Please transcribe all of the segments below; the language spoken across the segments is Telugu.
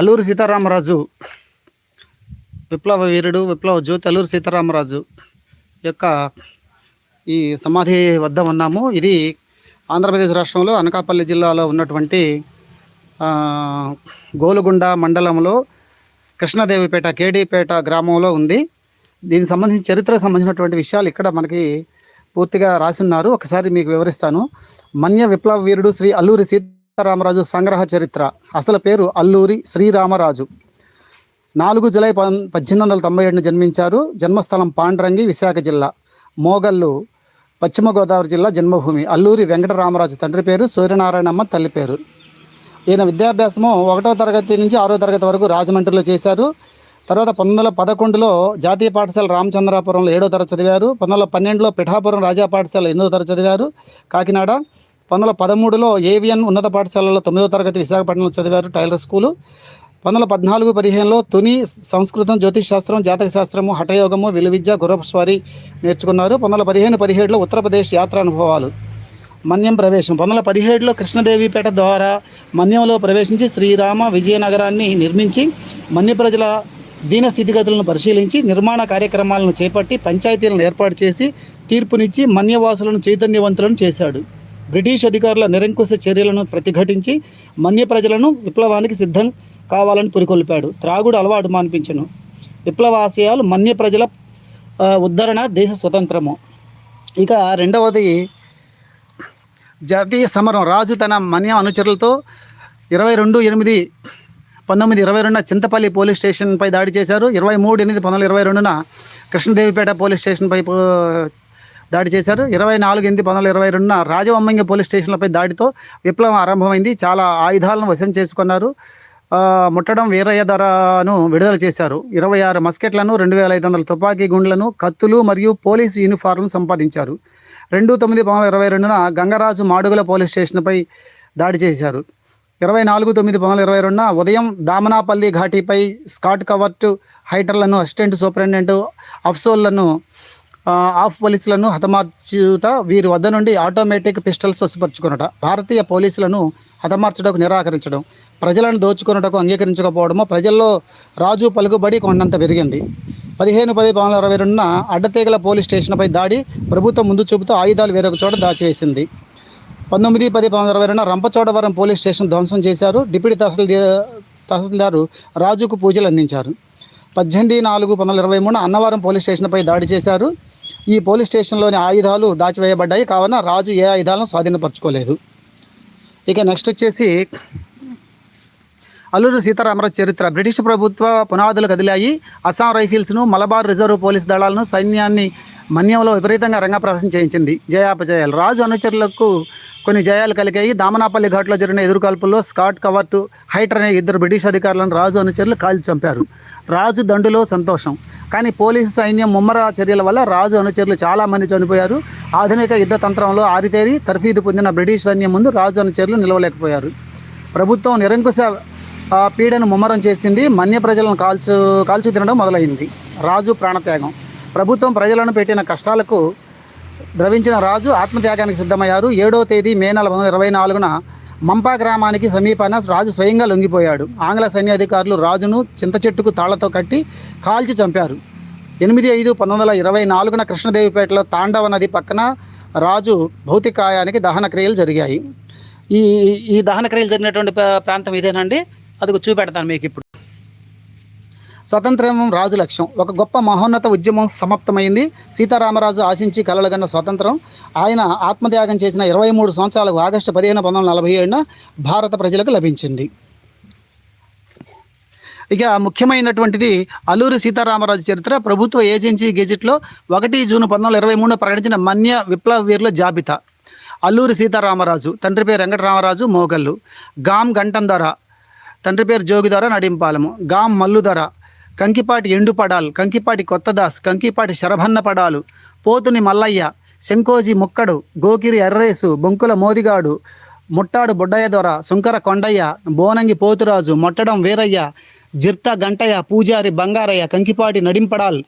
అల్లూరి సీతారామరాజు. విప్లవ వీరుడు విప్లవ జ్యోతి అల్లూరి సీతారామరాజు యొక్క ఈ సమాధి వద్ద ఉన్నాము. ఇది ఆంధ్రప్రదేశ్ రాష్ట్రంలో అనకాపల్లి జిల్లాలో ఉన్నటువంటి గోలుగుండ మండలంలో కృష్ణదేవిపేట కేడీపేట గ్రామంలో ఉంది. దీనికి సంబంధించి చరిత్రకు సంబంధించినటువంటి విషయాలు ఇక్కడ మనకి పూర్తిగా రాసి ఉన్నారు. ఒకసారి మీకు వివరిస్తాను. మన్య విప్లవ వీరుడు శ్రీ అల్లూరి రామరాజు సంగ్రహ చరిత్ర. అసలు పేరు అల్లూరి శ్రీరామరాజు. నాలుగు జూలై పం పద్దెనిమిది వందల తొంభై ఏడున జన్మించారు జన్మస్థలం పాండ్రంగి విశాఖ జిల్లా. మోగల్లు పశ్చిమ గోదావరి జిల్లా జన్మభూమి. అల్లూరి వెంకటరామరాజు తండ్రి పేరు సూర్యనారాయణమ్మ తల్లి పేరు. ఈయన విద్యాభ్యాసము ఒకటవ తరగతి నుంచి ఆరో తరగతి వరకు రాజమండ్రిలో చేశారు. తర్వాత పంతొమ్మిది వందల పదకొండులో జాతీయ పాఠశాల రామచంద్రాపురంలో ఏడో తరగతి చదివారు. పంతొమ్మిది వందల పన్నెండులో పిఠాపురం రాజా పాఠశాల ఎనిమిదో తరగతి చదివారు కాకినాడ. పంతొమ్మిది వందల పదమూడులో ఏవిఎన్ ఉన్నత పాఠశాలలో తొమ్మిదో తరగతి విశాఖపట్నంలో చదివారు టైలర్ స్కూలు. పంతొమ్మిది వందల పద్నాలుగు పదిహేనులో తుని సంస్కృతం జ్యోతిష్ శాస్త్రం జాతక శాస్త్రము హఠయోగము విలువిద్య గురపస్వారి నేర్చుకున్నారు. పంతొమ్మిది వందల పదిహేను పదిహేడులో ఉత్తరప్రదేశ్ యాత్ర అనుభవాలు. మన్యం ప్రవేశం. పంతొమ్మిది వందల పదిహేడులో కృష్ణదేవిపేట ద్వారా మన్యంలో ప్రవేశించి శ్రీరామ విజయనగరాన్ని నిర్మించి మన్య ప్రజల దీన స్థితిగతులను పరిశీలించి నిర్మాణ కార్యక్రమాలను చేపట్టి పంచాయతీలను ఏర్పాటు చేసి తీర్పునిచ్చి మన్యవాసులను చైతన్యవంతులను చేశాడు. బ్రిటిష్ అధికారుల నిరంకుశ చర్యలను ప్రతిఘటించి మన్య ప్రజలను విప్లవానికి సిద్ధం కావాలని పురికొల్పాడు. త్రాగుడు అలవాటు మాన్పించను. విప్లవాశయాలు మన్య ప్రజల ఉద్ధరణ దేశ స్వతంత్రము. ఇక రెండవది జాతీయ సమరం రాజు తన మన్య అనుచరులతో ఇరవై రెండు ఎనిమిది పంతొమ్మిది ఇరవై రెండున చింతపల్లి పోలీస్ స్టేషన్పై దాడి చేశారు. ఇరవై మూడు ఎనిమిది పంతొమ్మిది ఇరవై రెండున కృష్ణదేవిపేట పోలీస్ స్టేషన్పై పో- దాడి చేశారు. ఇరవై నాలుగు ఎనిమిది పంతొమ్మిది ఇరవై రెండున రాజవమ్మంగి పోలీస్ స్టేషన్లపై దాడితో విప్లవం ఆరంభమైంది. చాలా ఆయుధాలను వశం చేసుకున్నారు. ముట్టడం వీరయ్య ధరను విడుదల చేశారు. ఇరవై ఆరు మస్కెట్లను రెండు వేల ఐదు వందల తుపాకీ గుండ్లను కత్తులు మరియు పోలీసు యూనిఫార్మ్ సంపాదించారు. రెండు తొమ్మిది పంతొమ్మిది ఇరవై రెండున గంగరాజు మాడుగుల పోలీస్ స్టేషన్పై దాడి చేశారు. ఇరవై నాలుగు తొమ్మిది పంతొమ్మిది ఇరవై రెండున ఉదయం దామనాపల్లి ఘాటీపై స్కాట్ కవర్ట్ హైటర్లను అసిస్టెంట్ సూపరింటెండెంట్ అఫ్సోల్లను ఆఫ్ పోలీసులను హతమార్చుట వీరి వద్ద నుండి ఆటోమేటిక్ పిస్టల్స్ వసపరుచుకునట భారతీయ పోలీసులను హతమార్చుటకు నిరాకరించడం ప్రజలను దోచుకున్నటకు అంగీకరించకపోవడము ప్రజల్లో రాజు పలుకుబడి కొండంత పెరిగింది. పదిహేను పది పంతొమ్మిది అరవై రెండున అడ్డతీగల పోలీస్ స్టేషన్పై దాడి ప్రభుత్వం ముందు చూపుతూ ఆయుధాలు వేరొక చోట దాచివేసింది. పంతొమ్మిది పది పంతొమ్మిది అరవై రెండున రంపచోడవరం పోలీస్ స్టేషన్ ధ్వంసం చేశారు. డిప్యూటీ తహసీల్దార్ తహసీల్దారు రాజుకు పూజలు అందించారు పద్దెనిమిది నాలుగు పంతొమ్మిది ఇరవై మూడు అన్నవరం పోలీస్ స్టేషన్పై దాడి చేశారు. ఈ పోలీస్ స్టేషన్లోని ఆయుధాలు దాచివేయబడ్డాయి. కావున రాజు ఏ ఆయుధాలను స్వాధీనపరచుకోలేదు. ఇక నెక్స్ట్ వచ్చేసి అల్లూరి సీతారామరాజు చరిత్ర. బ్రిటిష్ ప్రభుత్వ పునాదులు కదిలాయి. అస్సాం రైఫిల్స్ను మలబార్ రిజర్వ్ పోలీస్ దళాలను సైన్యాన్ని మన్యంలో విపరీతంగా రంగప్రవేశం చేయించింది. జయాపజయాలు. రాజు అనుచరులకు కొన్ని జయాలు కలిగాయి. దామనాపల్లి ఘాట్లో జరిగిన ఎదురుకాల్పుల్లో స్కాట్ కవర్ట్ హైటర్ అనే ఇద్దరు బ్రిటిష్ అధికారులను రాజు అనుచరులు కాల్చి చంపారు. రాజు దండులో సంతోషం. కానీ పోలీసు సైన్యం ముమ్మర చర్యల వల్ల రాజు అనుచరులు చాలామంది చనిపోయారు. ఆధునిక యుద్ధ తంత్రంలో ఆరితేరి తర్ఫీదు పొందిన బ్రిటిష్ సైన్యం ముందు రాజు అనుచరులు నిలవలేకపోయారు. ప్రభుత్వం నిరంకుశ పీడను ముమ్మరం చేసింది. మన్య ప్రజలను కాల్చు కాల్చు తినడం మొదలైంది. రాజు ప్రాణత్యాగం. ప్రభుత్వం ప్రజలను పెట్టిన కష్టాలకు ద్రవించిన రాజు ఆత్మత్యాగానికి సిద్ధమయ్యారు. ఏడో తేదీ మే నెల వందల ఇరవై నాలుగున మంపా గ్రామానికి సమీపాన రాజు స్వయంగా లొంగిపోయాడు. ఆంగ్ల సైన్యాధికారులు రాజును చింత చెట్టుకు తాళ్ళతో కట్టి కాల్చి చంపారు. ఎనిమిది ఐదు పంతొమ్మిది వందల ఇరవై నాలుగున కృష్ణదేవిపేటలో తాండవ నది పక్కన రాజు భౌతికాయానికి దహన క్రియలు జరిగాయి. ఈ ఈ దహన క్రియలు జరిగినటువంటి ప్రాంతం ఇదేనండి అది చూపెడతాను మీకు ఇప్పుడు. స్వతంత్రం రాజు లక్ష్యం. ఒక గొప్ప మహోన్నత ఉద్యమం సమాప్తమైంది. సీతారామరాజు ఆశించి కలలుగన్న స్వతంత్రం. ఆయన ఆత్మత్యాగం చేసిన ఇరవై మూడు సంవత్సరాలకు ఆగస్టు పదిహేను పంతొమ్మిది వందల నలభై ఏడున భారత ప్రజలకు లభించింది. ఇక ముఖ్యమైనటువంటిది అల్లూరి సీతారామరాజు చరిత్ర. ప్రభుత్వ ఏజెన్సీ గెజిట్లో ఒకటి జూన్ పంతొమ్మిది వందల ఇరవై మూడున ప్రకటించిన మన్య విప్లవ వీరుల జాబితా. అల్లూరి సీతారామరాజు తండ్రి పేరు వెంకటరామరాజు మోగల్లు. గాం గంటంధర తండ్రి పేరు జోగిధర నడింపాలము. గాం మల్లుధర కంకిపాటి ఎండుపడాల్ కంకిపాటి కొత్తదాస్ కంకిపాటి శరభన్న పడాలు పోతుని మల్లయ్య శంకోజీ ముక్కడు గోకిరి ఎర్రేసు బొంకుల మోదిగాడు ముట్టాడు బొడ్డయ్య దొర సుంకర కొండయ్య బోనంగి పోతురాజు మొట్టడం వీరయ్య జిర్త గంటయ్య పూజారి బంగారయ్య కంకిపాటి నడింపడాల్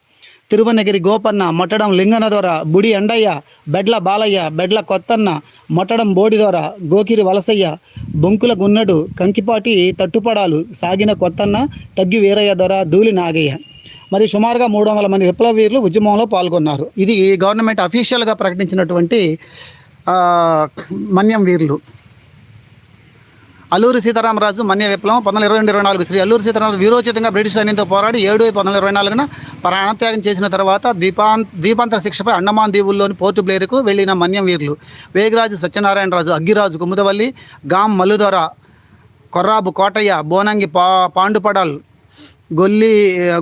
తిరువనగిరి గోపన్న మొట్టడం లింగన దొర బుడి ఎండయ్య బెడ్ల బాలయ్య బెడ్ల కొత్తన్న మొట్టడం బోడిదొర గోకిరి వలసయ్య బొంకుల గున్నడు కంకిపాటి తట్టుపడాలు సాగిన కొత్తన్న తగ్గి వీరయ్య దొర ధూళి నాగయ్య. మరి సుమారుగా మూడు వందల మంది విప్లవీరులు ఉద్యమంలో పాల్గొన్నారు. ఇది గవర్నమెంట్ అఫీషియల్గా ప్రకటించినటువంటి మన్యం వీరులు. అల్లూరి సీతారామరాజు మన్య విప్లవం పంతొమ్మిది ఇరవై రెండు ఇరవై నాలుగు శ్రీ అల్లూరి సీతారామరాజు వీరోచితంగా బ్రిటిష్ సైన్యంతో పోరాడి ఏడు పంతొమ్మిది ఇరవై నాలుగున ప్రాణత్యాగం చేసిన తర్వాత దీపాన్ ద్వీపాంతర శిక్షపై అండమాన్ దీవుల్లోని పోర్టు బ్లేరుకు వెళ్ళిన మన్యం వీరులు వేగరాజు సత్యనారాయణరాజు అగ్గిరాజు కుముదవల్లి గాం మల్లుదొర కొర్రాబు కోటయ్య బోనంగి పా పాండుపడాల్ గొల్లి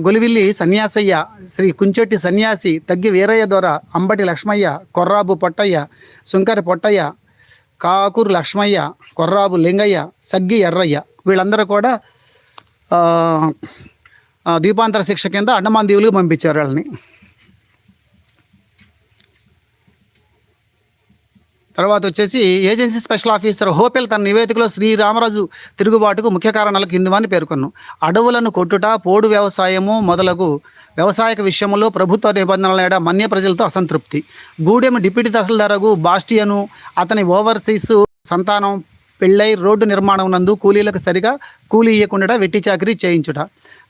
గొలివిల్లి సన్యాసయ్య శ్రీ కుంచెట్టి సన్యాసి తగ్గి వీరయ్య దొర అంబటి లక్ష్మయ్య కొర్రాబు పొట్టయ్య సుంకరి పొట్టయ్య కాకూరు లక్ష్మయ్య కొర్రాబు లింగయ్య సగ్గి ఎర్రయ్య వీళ్ళందరూ కూడా దీపాంతర శిక్ష కింద అండమాన్ దీవులకు పంపించారు వాళ్ళని. తర్వాత వచ్చేసి ఏజెన్సీ స్పెషల్ ఆఫీసర్ హోపెల్ తన నివేదికలో శ్రీరామరాజు తిరుగుబాటుకు ముఖ్య కారణాలు కిందవని పేర్కొన్నాను అడవులను కొట్టుట పోడు వ్యవసాయము మొదలగు వ్యవసాయక విషయంలో ప్రభుత్వ నిబంధనల ఏడ మన్య ప్రజలతో అసంతృప్తి. గూడెం డిప్యూటీ తహసీల్దారు బాస్టియను అతని ఓవర్సీస్ సంతానం పెళ్ళై రోడ్డు నిర్మాణం నందు కూలీలకు సరిగా కూలీ ఇవ్వకుండా వెట్టి చాకరీ చేయించుట.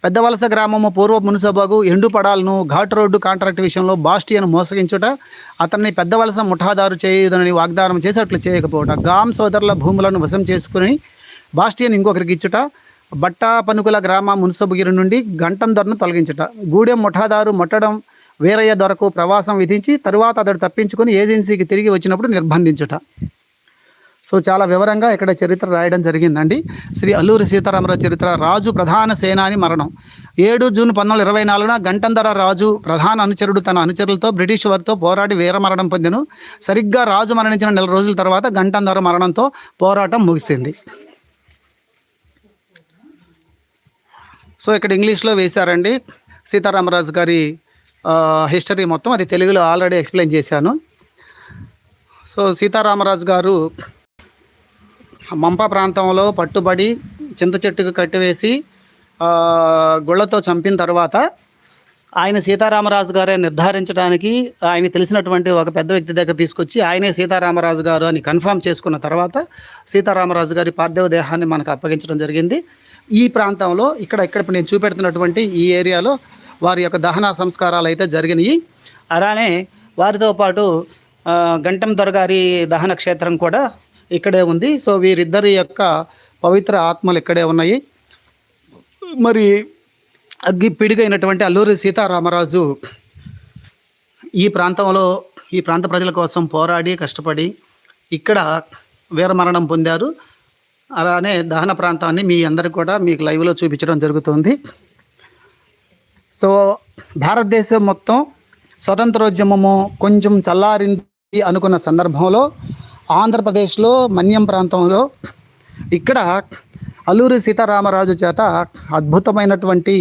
పెద్దవలస గ్రామము పూర్వ మున్సభకు ఎండుపడాలను ఘాట్ రోడ్డు కాంట్రాక్ట్ విషయంలో బాస్టియను మోసగించుట అతన్ని పెద్దవలస ముఠాదారు చేయదని వాగ్దానం చేసేట్లు చేయకపోవట గామ్ సోదరుల భూములను వశం చేసుకుని బాస్టియన్ ఇంకొకరికి ఇచ్చుట బట్ట పనుకుల గ్రామ మున్సబుగిరి నుండి గంటం ధరను తొలగించుట. గూడెం ముఠాదారు మొట్టడం వీరయ్య దొరకు ప్రవాసం విధించి తరువాత అతడు తప్పించుకొని ఏజెన్సీకి తిరిగి వచ్చినప్పుడు నిర్బంధించుట. సో చాలా వివరంగా ఇక్కడ చరిత్ర రాయడం జరిగిందండి. శ్రీ అల్లూరి సీతారామరాజు చరిత్ర రాజు ప్రధాన సేనాని మరణం. ఏడు జూన్ పంతొమ్మిది ఇరవై నాలుగున గంటంధర రాజు ప్రధాన అనుచరుడు తన అనుచరులతో బ్రిటిష్ వారితో పోరాడి వీరమరణం పొందెను. సరిగ్గా రాజు మరణించిన నెల రోజుల తర్వాత గంటంధర మరణంతో పోరాటం ముగిసింది. సో ఇక్కడ ఇంగ్లీష్లో వేశారండి సీతారామరాజు గారి హిస్టరీ మొత్తం. అది తెలుగులో ఆల్రెడీ ఎక్స్ప్లెయిన్ చేశాను. సో సీతారామరాజు గారు మంప ప్రాంతంలో పట్టుబడి చింత చెట్టుకు కట్టివేసి గుళ్ళతో చంపిన తర్వాత ఆయన సీతారామరాజు గారే నిర్ధారించడానికి ఆయన తెలిసినటువంటి ఒక పెద్ద వ్యక్తి దగ్గర తీసుకొచ్చి ఆయనే సీతారామరాజు గారు అని కన్ఫామ్ చేసుకున్న తర్వాత సీతారామరాజు గారి పార్థివ దేహాన్ని మనకు అప్పగించడం జరిగింది. ఈ ప్రాంతంలో ఇక్కడ ఇక్కడ నేను చూపెడుతున్నటువంటి ఈ ఏరియాలో వారి యొక్క దహన సంస్కారాలు అయితే జరిగినాయి. అలానే వారితో పాటు గంటం దొరగారి దహన క్షేత్రం కూడా ఇక్కడే ఉంది. సో వీరిద్దరి యొక్క పవిత్ర ఆత్మలు ఇక్కడే ఉన్నాయి. మరి అగ్గి పిడిగైనటువంటి అల్లూరి సీతారామరాజు ఈ ప్రాంతంలో ఈ ప్రాంత ప్రజల కోసం పోరాడి కష్టపడి ఇక్కడ వీరమరణం పొందారు. అలానే దహన ప్రాంతాన్ని మీ అందరికి కూడా మీకు లైవ్లో చూపించడం జరుగుతుంది. సో భారతదేశం మొత్తం స్వతంత్రోద్యమము కొంచెం చల్లారింది అనుకున్న సందర్భంలో ఆంధ్రప్రదేశ్లో మన్యం ప్రాంతంలో ఇక్కడ అల్లూరి సీతారామరాజు చేత అద్భుతమైనటువంటి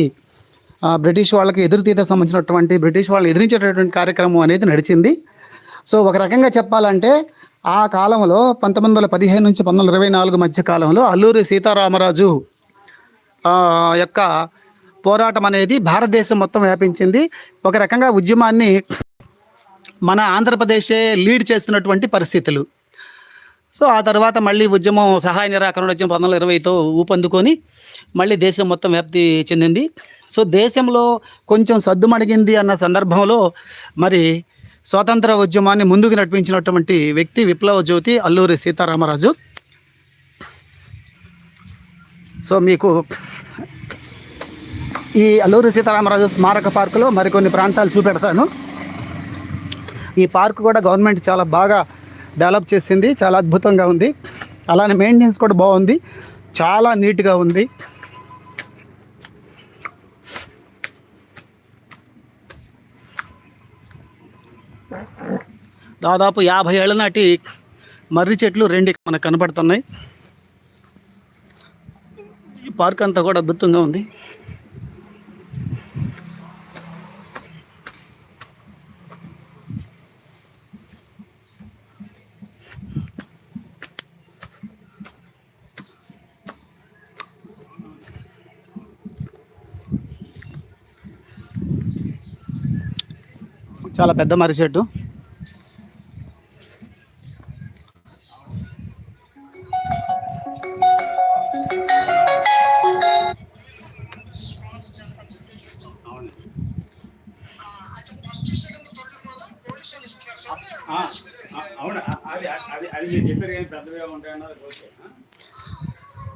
బ్రిటిష్ వాళ్ళకి ఎదురుతీత సంబంధించినటువంటి బ్రిటిష్ వాళ్ళు ఎదిరించేటటువంటి కార్యక్రమం అనేది నడిచింది. సో ఒక రకంగా చెప్పాలంటే ఆ కాలంలో పంతొమ్మిది వందల పదిహేను నుంచి పంతొమ్మిది వందల ఇరవై నాలుగు మధ్య కాలంలో అల్లూరి సీతారామరాజు యొక్క పోరాటం అనేది భారతదేశం మొత్తం వ్యాపించింది. ఒక రకంగా ఉద్యమాన్ని మన ఆంధ్రప్రదేశే లీడ్ చేస్తున్నటువంటి పరిస్థితులు. సో ఆ తర్వాత మళ్ళీ ఉద్యమం సహాయ నిరాకరణ ఉద్యమం పంతొమ్మిది వందల ఇరవైతో ఊపందుకొని మళ్ళీ దేశం మొత్తం వ్యాప్తి చెందింది. సో దేశంలో కొంచెం సద్దుమణిగింది అన్న సందర్భంలో మరి స్వాతంత్ర ఉద్యమాన్ని ముందుకు నడిపించినటువంటి వ్యక్తి విప్లవ జ్యోతి అల్లూరి సీతారామరాజు. సో మీకు ఈ అల్లూరి సీతారామరాజు స్మారక పార్కులో మరికొన్ని ప్రాంతాలు చూపెడతాను. ఈ పార్క్ కూడా గవర్నమెంట్ చాలా బాగా డెవలప్ చేసింది. చాలా అద్భుతంగా ఉంది. అలానే మెయింటెనెన్స్ కూడా బాగుంది. చాలా నీట్గా ఉంది. దాదాపు యాభై ఏళ్ళ నాటి మర్రి చెట్లు రెండు ఇక్కడ మనకు కనపడుతున్నాయి ఈ పార్క్ అంతా కూడా అద్భుతంగా ఉంది. చాలా పెద్ద మర్రి చెట్టు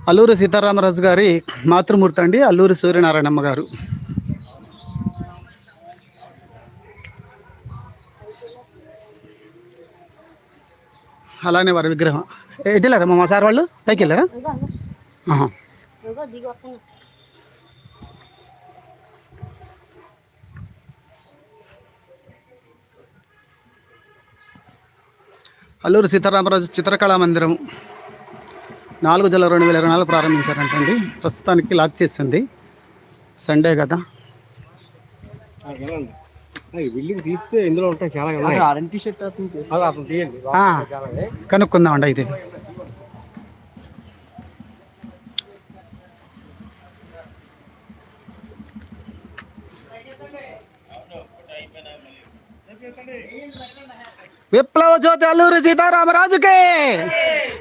అల్లూరి సీతారామరాజు గారి మాతృమూర్తి అండి అల్లూరి సూర్యనారాయణమ్మ గారు. అలానే వారి విగ్రహం. ఎటు వెళ్ళారా మా సార్ వాళ్ళు? పైకి వెళ్ళారా? అల్లూరి సీతారామరాజు చిత్రకళా మందిరం. నాలుగు జల రెండు వేల ఇరవై నాలుగు ప్రారంభించారంటండి. ప్రస్తుతానికి లాక్ చేసింది సండే కదా. తీస్తే ఇందులో ఉంటాయి చాలా ఆ, కనుక్కుందామండి అయితే. విప్లవ జ్యోతి అల్లూరి సీతారామరాజుకే!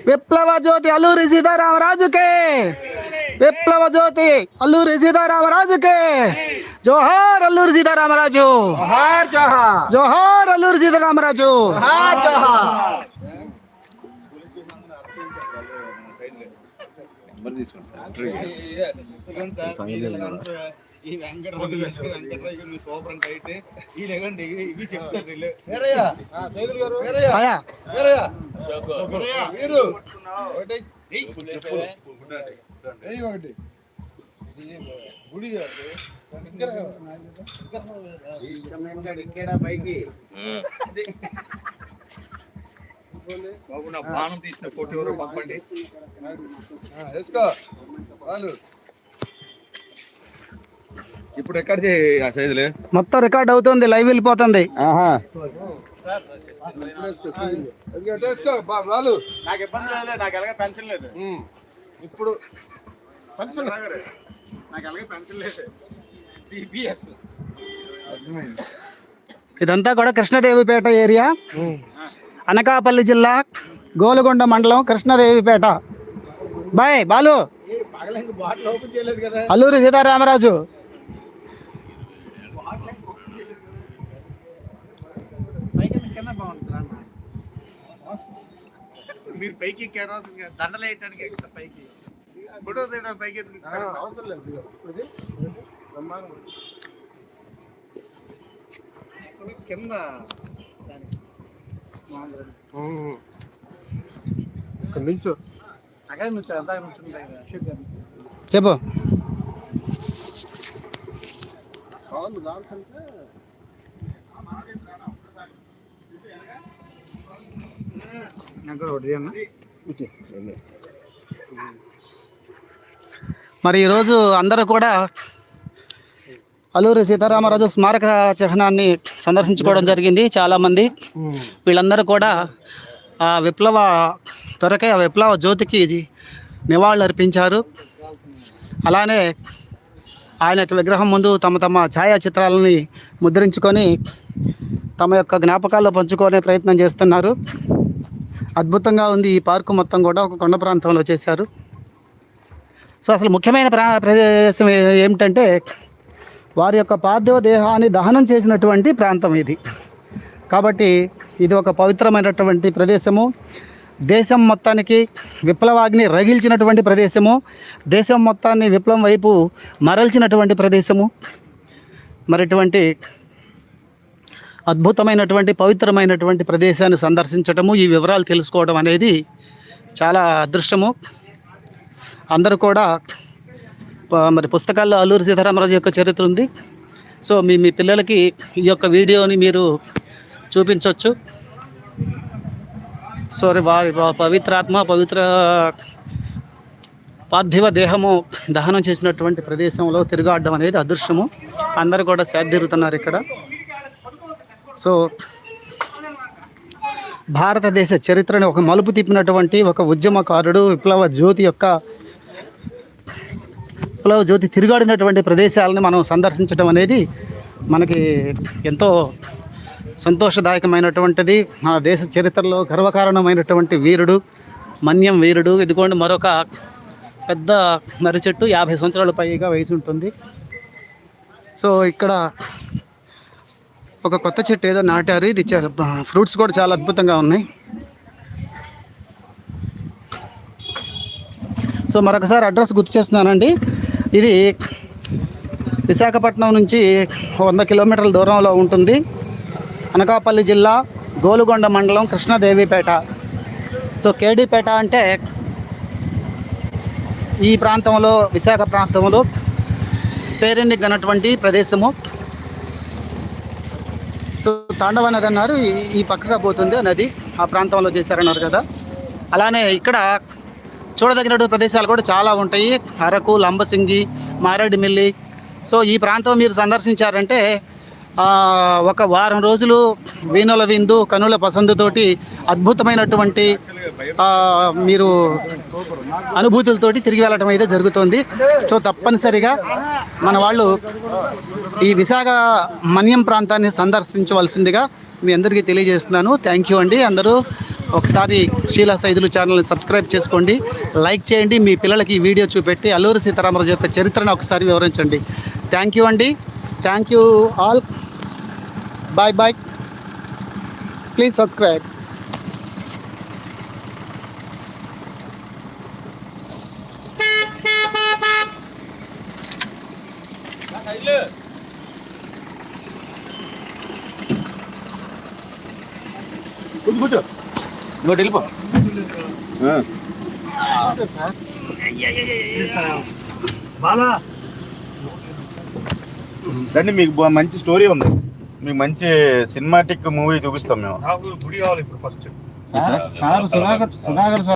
విప్లవ జ్యోతి అల్లూరి సీతారామరాజుకే! విప్లవ జ్యోతి అల్లూరి సీతారామరాజుకే. జోహార్ అల్లూరి సీతారామరాజు. జోహార్ జోహార్. జోహార్ అల్లూరి సీతారామరాజు. జోహార్ జోహార్. ఈ వెంకటరావు వెంకటరావు సూపర్ టైట్ ఈ లేకండి ఇవి చెప్తారు వీళ్ళు. ఆయా వీరు. ఒకటి. ఏయ్, ఏయ్ ఒకటి. ఇది గుడి. బాబు నా ప్రాణం తీసిన కోటి ఎవరు పంపండి. ఆ, వేసుకో. వాళ్ళు. ఇప్పుడు ఎక్కడ చేయి ఆ సైజులే? మొత్తం రికార్డ్ అవుతుంది లైవ్ వెళ్ళిపోతుంది. నాకు ఇబ్బంది లేదు నాకు ఎలాగ పెన్షన్ లేదు. ఉమ్. ఇప్పుడు పెన్షన్ నాకు ఎలాగ పెన్షన్ లేదు. సిపిఎస్ ఇదంతా కూడా కృష్ణదేవిపేట ఏరియా. అనకాపల్లి జిల్లా గోలుగొండ మండలం Krishnadevipeta. Bye Balu. Bottle open చేయలేదు కదా? అల్లూరి సీతారామరాజు. మీరు పైకి దండలు వేయటానికి పైకి. ఫోటో తీయడానికి పైకి అవసరం లేదు ఇది బ్రహ్మాండం. కింద చెప్పు. నాకు ఒకటి అన్న మరి ఈరోజు అందరూ కూడా అల్లూరి సీతారామరాజు స్మారక చిహ్నాన్ని సందర్శించుకోవడం జరిగింది చాలామంది. వీళ్ళందరూ కూడా ఆ విప్లవ త్వరకే ఆ విప్లవ జ్యోతికి నివాళులు అర్పించారు అలానే ఆయన యొక్క విగ్రహం ముందు తమ తమ ఛాయాచిత్రాలని ముద్రించుకొని తమ యొక్క జ్ఞాపకాల్లో పంచుకునే ప్రయత్నం చేస్తున్నారు. అద్భుతంగా ఉంది ఈ పార్కు మొత్తం కూడా ఒక కొండ ప్రాంతంలో చేశారు. సో అసలు ముఖ్యమైన ప్రా ప్రదేశం ఏమిటంటే వారి యొక్క పార్థివ దేహాన్ని దహనం చేసినటువంటి ప్రాంతం ఇది. కాబట్టి ఇది ఒక పవిత్రమైనటువంటి ప్రదేశము. దేశం మొత్తానికి విప్లవాగ్ని రగిల్చినటువంటి ప్రదేశము. దేశం మొత్తాన్ని విప్లవం వైపు మరల్చినటువంటి ప్రదేశము. మరిటువంటి అద్భుతమైనటువంటి పవిత్రమైనటువంటి ప్రదేశాన్ని సందర్శించటము ఈ వివరాలు తెలుసుకోవడం అనేది చాలా అదృష్టము. అందరూ కూడా మరి పుస్తకాల్లో అల్లూరి సీతారామరాజు యొక్క చరిత్ర ఉంది. సో మీ మీ పిల్లలకి ఈ యొక్క వీడియోని మీరు చూపించవచ్చు సో వారి పవిత్రాత్మ పవిత్ర పార్థివ దేహము దహనం చేసినటువంటి ప్రదేశంలో తిరుగాడడం అనేది అదృష్టము అందరూ కూడా సేద్దెరుగుతున్నారు ఇక్కడ. సో భారతదేశ చరిత్రని ఒక మలుపు తిప్పినటువంటి ఒక ఉద్యమకారుడు విప్లవ జ్యోతి యొక్క విప్లవ జ్యోతి తిరుగాడినటువంటి ప్రదేశాలను మనం సందర్శించడం అనేది మనకి ఎంతో సంతోషదాయకమైనటువంటిది. మన దేశ చరిత్రలో గర్వకారణమైనటువంటి వీరుడు మన్యం వీరుడు. ఇదిగోండి మరొక పెద్ద మర్రి చెట్టు యాభై సంవత్సరాల పైగా వయసు ఉంటుంది. సో ఇక్కడ ఒక కొత్త చెట్టు ఏదో నాటారు. ఇది ఫ్రూట్స్ కూడా చాలా అద్భుతంగా ఉన్నాయి. సో మరొకసారి అడ్రస్ గుర్తు చేస్తున్నానండి. ఇది విశాఖపట్నం నుంచి వంద కిలోమీటర్ల దూరంలో ఉంటుంది. అనకాపల్లి జిల్లా గోలుగొండ మండలం కృష్ణదేవిపేట. సో కేడీపేట అంటే ఈ ప్రాంతంలో విశాఖ ప్రాంతంలో పేరెన్నికన్నటువంటి ప్రదేశము. సో తాండవ నది అన్నారు ఈ- పక్కగా పోతుంది నది. ఆ ప్రాంతంలో చేశారన్నారు కదా. అలానే ఇక్కడ చూడదగినటువంటి ప్రదేశాలు కూడా చాలా ఉంటాయి. అరకు లంబసింగి మారేడుమిల్లి. సో ఈ ప్రాంతం మీరు సందర్శించారంటే ఒక వారం రోజులు వీణుల విందు కనుల పసందుతోటి అద్భుతమైనటువంటి మీరు అనుభూతులతోటి తిరిగి వెళ్ళటం అయితే జరుగుతుంది. సో తప్పనిసరిగా మన వాళ్ళు ఈ విశాఖ మన్యం ప్రాంతాన్ని సందర్శించవలసిందిగా మీ అందరికీ తెలియజేస్తున్నాను. థ్యాంక్ యూ అండి. అందరూ ఒకసారి శీలా సైదులు ఛానల్ని సబ్స్క్రైబ్ చేసుకోండి. లైక్ చేయండి. మీ పిల్లలకి ఈ వీడియో చూపెట్టి అల్లూరి సీతారామరాజు యొక్క చరిత్రను ఒకసారి వివరించండి. థ్యాంక్ యూ అండి. Thank you all bye bye please subscribe ఇంకోటి వెళ్ళిపో రండి మీకు బా- మంచి స్టోరీ ఉంది. మీకు మంచి సినిమాటిక్ మూవీ చూపిస్తాం మేము. నాకు గుడి కావాలి ఇప్పుడు ఫస్ట్ సార్ సుధాకర్ సుధాకర్